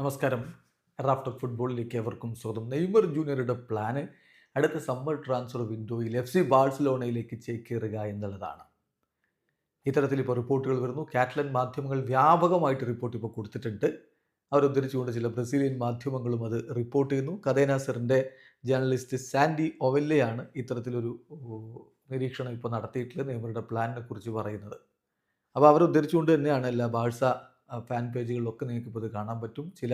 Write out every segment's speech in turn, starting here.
നമസ്കാരം. റാഫ്റ്റർ ഫുട്ബോളിലേക്ക് എവർക്കും സ്വാഗതം. നെയ്മർ ജൂനിയറുടെ പ്ലാന് അടുത്ത സമ്മർ ട്രാൻസ്ഫർ വിൻഡോയിൽ എഫ് സി ബാഴ്സലോണയിലേക്ക് ചേക്കേറുക എന്നുള്ളതാണ്. ഇത്തരത്തിൽ ഇപ്പോൾ റിപ്പോർട്ടുകൾ വരുന്നു. കാറ്റലൻ മാധ്യമങ്ങൾ വ്യാപകമായിട്ട് റിപ്പോർട്ട് ഇപ്പോൾ കൊടുത്തിട്ടുണ്ട്. അവർ ഉദ്ധരിച്ചുകൊണ്ട് ചില ബ്രസീലിയൻ മാധ്യമങ്ങളും അത് റിപ്പോർട്ട് ചെയ്യുന്നു. കഥേനാസറിന്റെ ജേർണലിസ്റ്റ് സാൻഡി ഒവെല്ലയാണ് ഇത്തരത്തിലൊരു നിരീക്ഷണം ഇപ്പോൾ നടത്തിയിട്ടുള്ളത്. നെയ്മറുടെ പ്ലാനിനെ കുറിച്ച് പറയുന്നത്. അപ്പോൾ അവർ ഉദ്ധരിച്ചുകൊണ്ട് തന്നെയാണ് എല്ലാ ബാഴ്സ ഫാൻ പേജുകളിലൊക്കെ നിങ്ങൾക്കിപ്പോൾ ഇത് കാണാൻ പറ്റും. ചില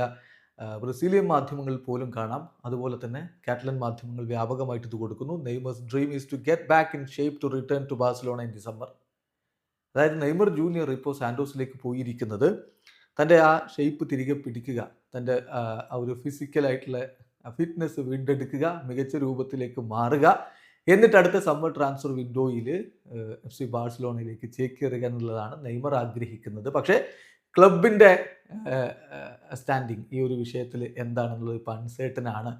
ബ്രസീലിയൻ മാധ്യമങ്ങളിൽ പോലും കാണാം. അതുപോലെ തന്നെ കാറ്റലൻ മാധ്യമങ്ങൾ വ്യാപകമായിട്ട് ഇത് കൊടുക്കുന്നു. Neymar's dream is to get back in shape to return to Barcelona in December അതായത് നെയ്മർ ജൂനിയർ ഇപ്പോൾ സാൻഡോസിലേക്ക് പോയിരിക്കുന്നത്. തന്റെ ആ ഷേപ്പ് തിരികെ പിടിക്കുക തന്റെ ആ, ഒരു ഫിസിക്കലായിട്ടുള്ള ഫിറ്റ്നസ് വീണ്ടെടുക്കുക മികച്ച രൂപത്തിലേക്ക് മാറുക. എന്നിട്ട് അടുത്ത സമ്മർ ട്രാൻസ്ഫർ വിൻഡോയിൽ എഫ് സി ബാഴ്സലോണയിലേക്ക് ചേക്കേറുക എന്നുള്ളതാണ് നെയ്മർ ആഗ്രഹിക്കുന്നത്. പക്ഷേ ക്ലബിന്റെ സ്റ്റാൻഡിങ് ഈ ഒരു വിഷയത്തിൽ എന്താണെന്നുള്ളത് ഇപ്പോൾ അൺസേർട്ടൻ ആണ്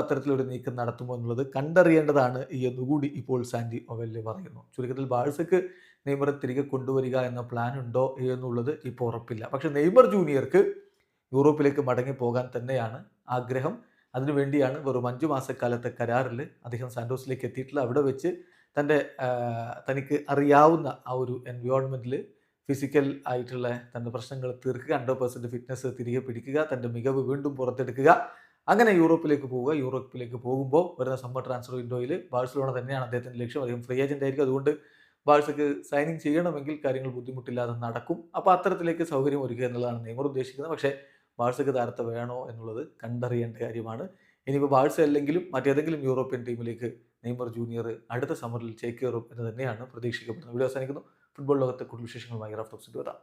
അത്തരത്തിലൊരു നീക്കം നടത്തുമോ എന്നുള്ളത് കണ്ടറിയേണ്ടതാണ് എന്നുകൂടി ഇപ്പോൾ സാൻഡി ഒവല്ലെ പറയുന്നു. ചുരുക്കത്തിൽ ബാഴ്സക്ക് നെയ്മറെ തിരികെ കൊണ്ടുവരിക എന്ന പ്ലാൻ ഉണ്ടോ എന്നുള്ളത് ഇപ്പോൾ ഉറപ്പില്ല. പക്ഷേ നെയ്മർ ജൂനിയർക്ക് യൂറോപ്പിലേക്ക് മടങ്ങി പോകാൻ തന്നെയാണ് ആഗ്രഹം. അതിനുവേണ്ടിയാണ് വെറും അഞ്ചു മാസക്കാലത്തെ കരാറിൽ അദ്ദേഹം സാൻഡോസിലേക്ക് എത്തിയിട്ടുള്ളത്. അവിടെ വെച്ച് തന്റെ തനിക്ക് അറിയാവുന്ന ആ ഒരു എൻവയോൺമെന്റിൽ ഫിസിക്കൽ ആയിട്ടുള്ള തന്റെ പ്രശ്നങ്ങൾ തീർക്കുക ഹൺഡ്രഡ് പെർസെന്റ് ഫിറ്റ്നസ് തിരികെ പിടിക്കുക തന്റെ മികവ് വീണ്ടും പുറത്തെടുക്കുക. അങ്ങനെ യൂറോപ്പിലേക്ക് പോവുക. യൂറോപ്പിലേക്ക് പോകുമ്പോൾ വരുന്ന സമ്മർ ട്രാൻസ്ഫർ വിൻഡോയിൽ ബാഴ്സലോണ തന്നെയാണ് അദ്ദേഹത്തിന്റെ ലക്ഷ്യം. അദ്ദേഹം ഫ്രീ ഏജന്റ് ആയിരിക്കും. അതുകൊണ്ട് ബാഴ്സക്ക് സൈനിങ് ചെയ്യണമെങ്കിൽ കാര്യങ്ങൾ ബുദ്ധിമുട്ടില്ലാതെ നടക്കും. അപ്പോൾ അത്തരത്തിലേക്ക് സൗകര്യം ഒരുക്കുക എന്നുള്ളതാണ് നെയ്മർ ഉദ്ദേശിക്കുന്നത്. പക്ഷേ ബാഴ്സക്ക് താരത്തെ വേണോ എന്നുള്ളത് കണ്ടറിയേണ്ട കാര്യമാണ്. ഇനിയിപ്പോൾ ബാഴ്സ അല്ലെങ്കിലും മറ്റേതെങ്കിലും യൂറോപ്യൻ ടീമിലേക്ക് നെയ്മർ ജൂനിയർ അടുത്ത സമ്മറിൽ ചേക്കേറും എന്ന് തന്നെയാണ് പ്രതീക്ഷിക്കപ്പെടുന്നത്. വീഡിയോ അവസാനിക്കുന്നു. ഫുട്ബോൾ ലോകത്തെ കൂടുതൽ വിശേഷങ്ങളുമായി റഫ് വരാം.